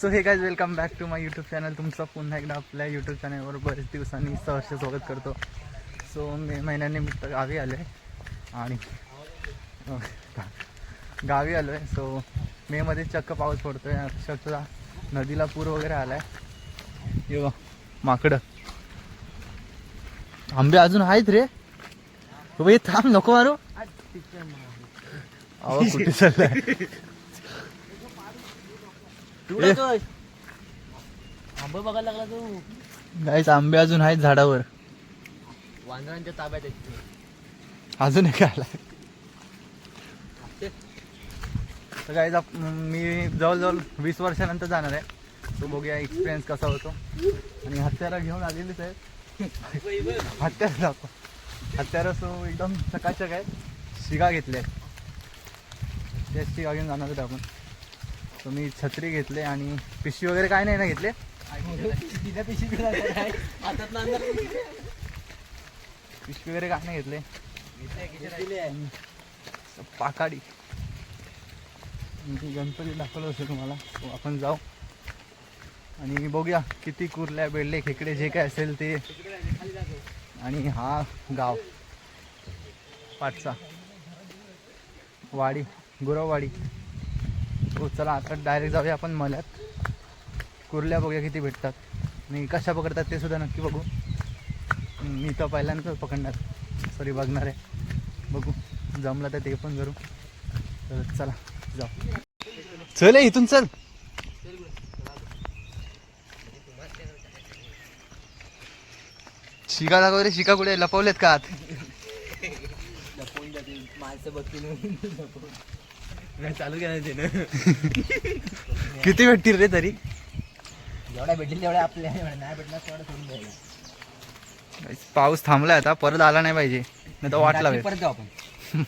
So hey guys welcome back to my YouTube channel तुमचं पुन्हा एकदा आपल्या यूट्यूब चॅनलवर बरेच दिवसांनी सहर्ष स्वागत करतो. सो मे महिन्यानिमित्त गावी आलो आहे आणि गावी आलो आहे सो मेमध्ये चक्क पाऊस पडतो आहे अक्षरशः नदीला पूर वगैरे आला आहे ये माकडं. आंबे अजून आहेत रे. थांब नको मारू. अहो कुठे चाललाय? ए. आंबे बघायला लागला तू. गाईच आंबे अजून आहेत झाडावर. वांदरांच्या ताब्यात आहेत. अजून एक आला. तर गाईज मी जवळजवळ वीस वर्षानंतर जाणार आहे. तो बघूया एक्सपिरियन्स कसा होतो. आणि हत्यारा घेऊन आलेलीच आहे. हत्यार दाखव. हत्यारा सो एकदम चकाचक आहे. शिगा घेतले त्या शिगा घेऊन जाणार आपण. तर मी छत्री घेतले आणि पिशवी वगैरे काय नाही ना घेतले. पिशवी वगैरे काय नाही घेतले. पाकाडी. गणपती दाखवलं असेल तुम्हाला. So आपण जाऊ. आणि बघूया किती कुर्ल्या बेडले खेकडे जे काय असेल ते. आणि हा गाव. पाटचा वाडी गुरववाडी. हो चला आता डायरेक्ट जाऊया आपण मल्यात. कुर्ल्या बघूया किती भेटतात. आणि कशा पकडतात ते सुद्धा नक्की बघू. मी तर पहिल्यांदाच पकडणार. सॉरी बघणार आहे. बघू. जमलं तर ते पण करू. तर चला जाऊ. चल इथून चल. शिका दाखव रे शिका कुठे? लपवलेत का आत? लपवून माणसं बघतील नाही चालू किती भेटतील रे तरी? जेवढ्या भेटतील तेवढ्या आपल्या नाही भेटणार तेवढं सोडून द्यायला. पाऊस थांबलाय आता परत आला नाही पाहिजे. नाही तर वाट रात्री लावेल. परत जाऊ आपण.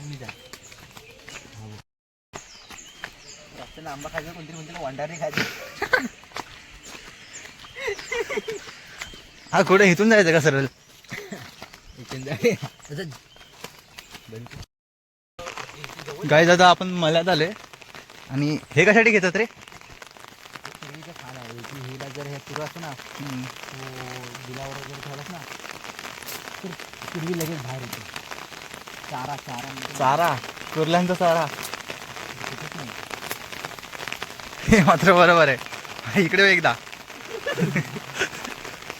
मी जा. आंबा खायचा कोणतरी म्हणते वांडारे खायचे? हा कुठे? इथून जायचं का सरळ? गाय दादा आपण मल्यात आले आणि हे कशासाठी घेतात रे? पूर्वीचं खाण आहे की हिला जर हे असतो ना हम्म. तो दिलावर वगैरे ठेवलास ना तर पूर्वी लगेच बाहेर येते. चारा चारा. म्हणजे चारा? कुर्ल्यांचा चारा? कुठेच नाही. हे मात्र बरोबर आहे. इकडे बघ एकदा.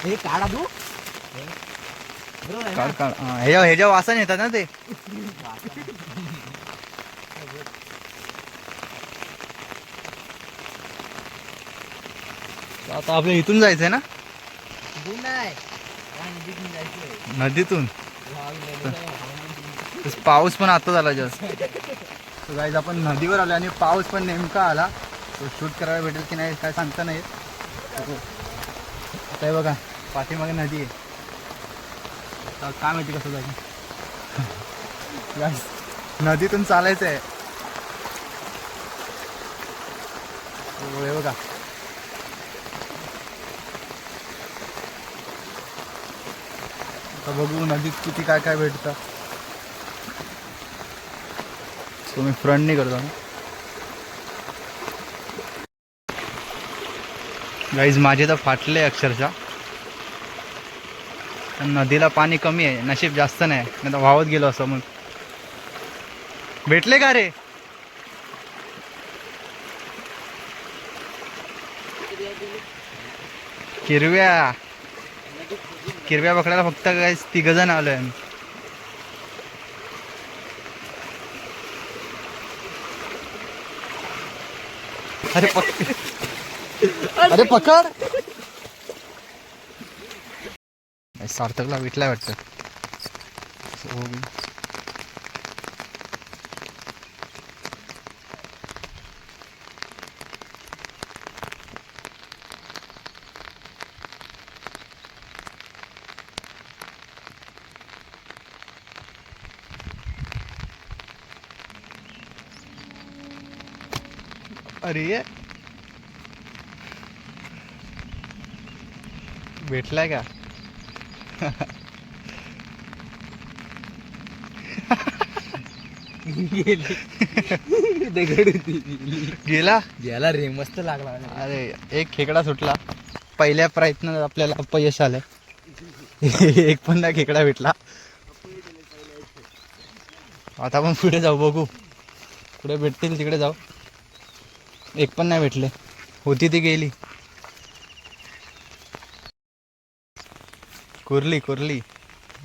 हे काढा तू. काढ? काढ हा, ह्याच्या ह्याच्या वासाने येतात ना ते आता आपल्या इथून जायचंय ना? नदीतून? पाऊस पण आता झाला जास्त. गाईज आपण नदीवर आलो आणि पाऊस पण नेमका आला. तो शूट करायला भेटेल की नाही काय सांगता नाही आता हे बघा पाठीमागे नदी आहे. आता काय माहिती कसं जायचं. नदीतून चालायचं आहे. हो, बघा. आता बघू नदीत किती काय काय भेटतं. तुम्ही फ्रंट नाही करतो गाईज माझे तर फाटले अक्षरशः. नदीला पाणी कमी आहे नशीब जास्त नाही. नाही तर वाहत गेलो असं मग भेटले का रे? किरव्या. किरव्या पकडायला फक्त काय तिघ जण आलोय अरे पक अरे पकड. सार्थकला भेटलाय वाटतं. So, अरे. ये भेटलाय का? दगड गेली. गेला गेला रे मस्त लागला. अरे एक खेकडा सुटला. पहिल्या प्रयत्नात आपल्याला अपयश आलं एक पण नाही खेकडा भेटला. आता आपण पुढे जाऊ बघू. पुढे भेटतील तिकडे जाऊ. एक पण नाही भेटले. होती ती गेली. कुर्ली कुर्ली.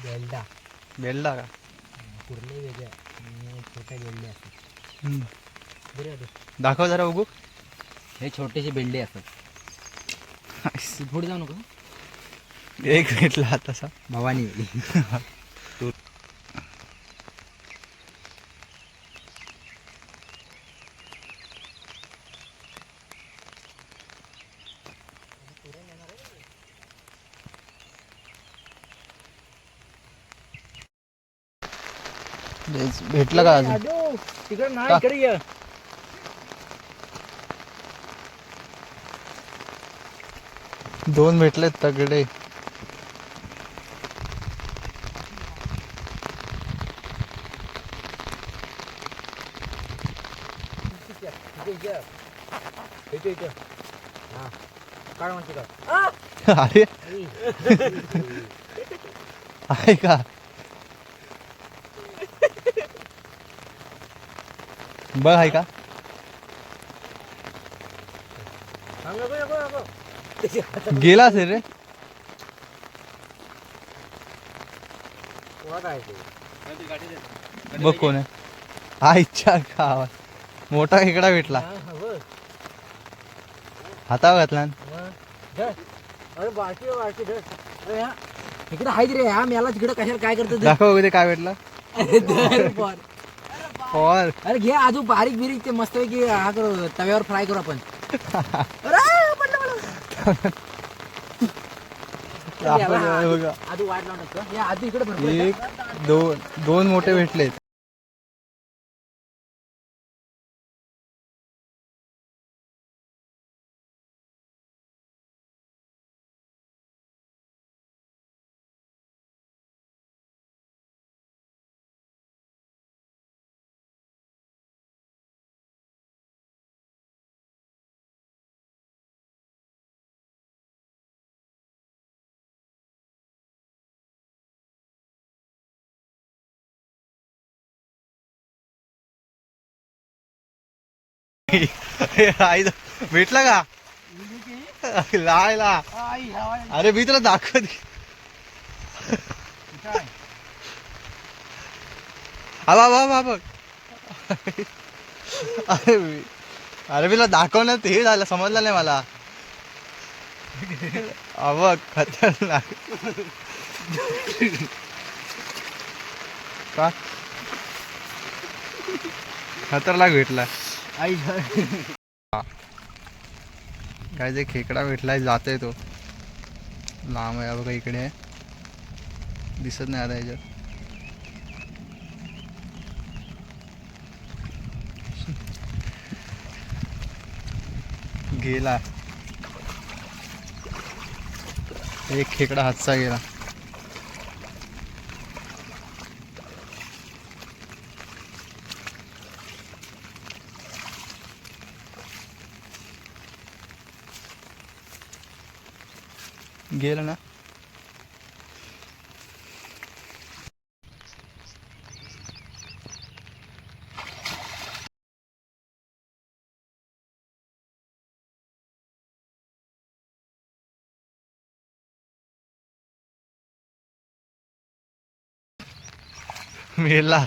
बेलडा. बेलला का? कुर्ले वेगळ्या. आणि छोट्या बेल्डे असतात. हम्म. आहे. दाखव जरा बघू. हे छोटेसे बेल्डे असतात. पुढे जाऊ नको. एक भेटला तसा भवानी. तेच, भेटलं का अजून? तिकडे? नाही इकडे ये. दोन भेटलेत तगडे. अरे. आहे का बघ आहे का? गेला असेल रे. आहे बघ कोण आहे. हा इच्छा का मोठा खेकडा भेटला. हा, हा. हातावर घातला. आहे, हा, इकडे हाय रे हा मला तिकडे कशाला काय करतो? दाखव ते काय भेटला. और अरे घे आजू बारीक बिरीक ते मस्त की हा करू तव्यावर फ्राय करू आपण अरे, पडलं, पडलं. दाखव बघा आजू वाट लावून टाकतो. हे आजू इकडे भरपूर. एक दोन दोन मोठे भेटलेत आई भेटला का? लायला. अरे मी तुला दाखवत हा बा बा बघ. अरे अरे मी तुला दाखवण्यात हे झालं समजलं नाही मला. हा खतरनाक. का? खतरनाक भेटला. आई काय जे खेकडा भेटलाय जातोय तो. लांब आहे बघा इकडे आहे. दिसत नाही आता याच्यात. गेला. एक खेकडा हातचा गेला. गेला ना मेला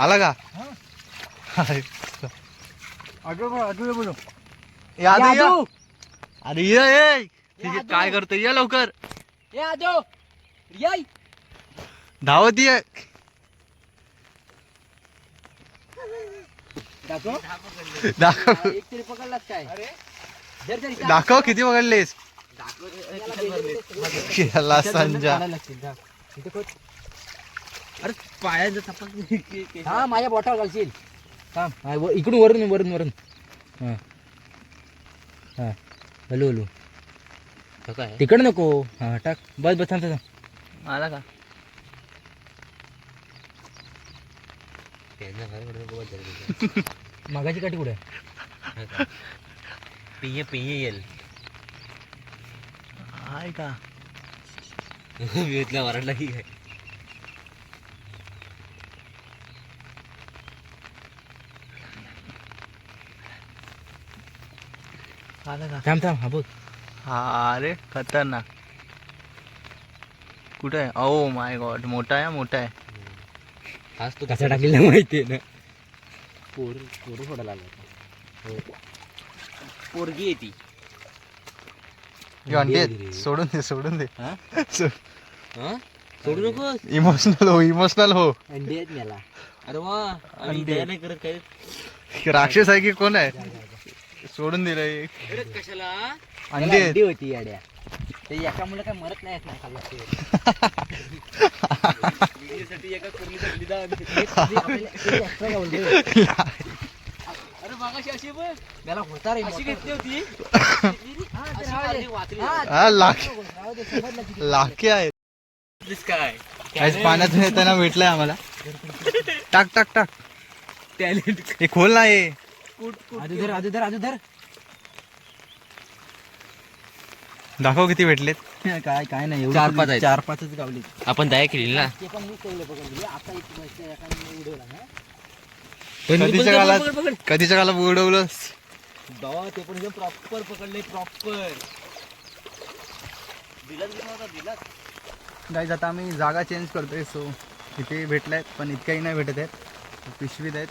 आला का अरे आजू आजू बोलो ये आजू ये. आजू अरे ये ये ठीक आहे. काय करतोय? ये लवकर. ए आजो. धावत ये. दाखव. दाखव. एक तरी पकडलास काय? अरे. धर धर इथं. दाखव किती पकडलेस? संजा. अरे पायाचं हा माझ्या बोटावर घालशील. थांब. हा, व- इकडून वरून वरून वरून. हा. हा. Hello hello. तिकड नको. हा टाक. बस बस थांब आला का? मगाची काठी कुठे? पिये पिये येल आहे का? विहितला वरडला की काय? आलं का? थांब थांब हा बघ हा अरे खतरनाक. कुठे आहे? ओ माय गॉड मोठा आहे मोठा आहे. हाच तो कसा टाकेल माहिती आहे ना. पोर पोर सोडायला आला पोरगी येते हे अंडी आहेत. सोडून दे सोडून दे. हा? हा? सोडू नको इमोशनल हो इमोशनल हो. अंडी आहेत मला अरे वा. दया नाही करत काय राक्षस आहे की कोण आहे? सोडून दिलंय. कशाला? अंडी. अंडी होती याड्या. ते एका मुलं काय मरत नाही ना खाल्लं ते. एका लिदा. अरे मागाशी अशी बघ. त्याला होता रे अशी. घेतली हा. हा, हा लाख लाखे काय? काहीच पाण्यातून येताना भेटलंय आम्हाला. टाक टाक टाक. टॅलेंट. हे खोल ना हे. कुट धर धर धर. दाखव किती भेटलेत. काय काय नाही एवढं चार पाच आहेत. चार पाचच गावली. आपण दया केली ना. ते पण मी कळलं पकडली आता इथे मस्त एकाने उडवला ना. कधीच्या काळात कधीच्या काळात उडवलं दवा ते पण प्रॉपर पकडले प्रॉपर गाईज आता आम्ही जागा चेंज करतोय सो इथे भेटले आहेत पण इतक्याही नाही भेटत आहेत. पिशवीत आहेत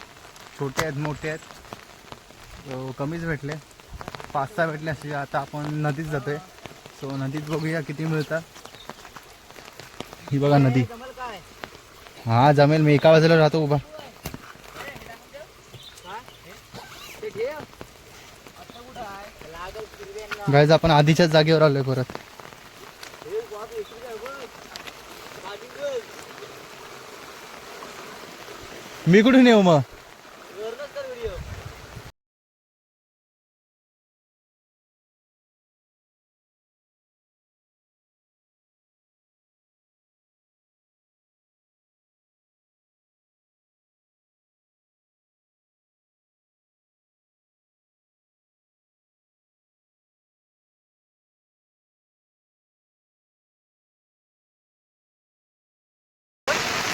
छोटे आहेत मोठे आहेत. कमीच भेटले. पाच सहा भेटले असे. आता आपण नदीत जातोय. सो नदीत बघूया किती मिळतात. ही बघा नदी. हा जमेल. मी एका बाजूला राहतो उभा. गायज आपण आधीच्याच जागेवर आलोय परत. मी कुठून येऊ मग?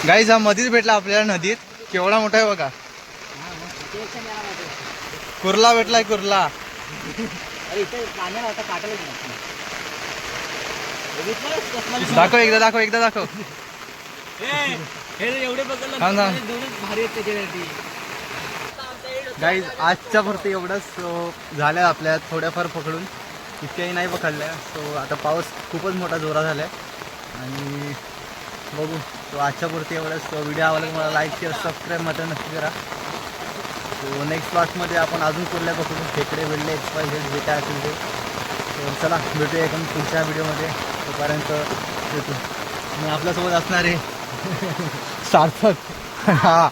गाईज हा मधीच भेटला आपल्याला नदीत. केवढा मोठा आहे बघा. कुर्ला भेटलाय कुर्ला. दाखव एकदा दाखव एकदा दाखव. हे गाईज आजच्या पुरती एवढंच सो झाल्या आपल्या थोड्याफार पकडून. इतक्याही नाही पकडल्या सो आता पाऊस खूपच मोठा जोरा झाला आहे आणि बघू. तो आजच्या पुरती एवढंच. व्हिडिओ आवडला मला लाईक शेअर सबस्क्राईब मात्र नक्की करा. सो नेक्स्ट पार्टमध्ये आपण अजून कुठल्या पकडू खेकडे वेळले एक्स वाय झेड जे काय असेल ते. सो चला भेटूया एकदम पुढच्या व्हिडिओमध्ये तोपर्यंत भेटू. आणि आपल्यासोबत असणारे सार्थक. हा.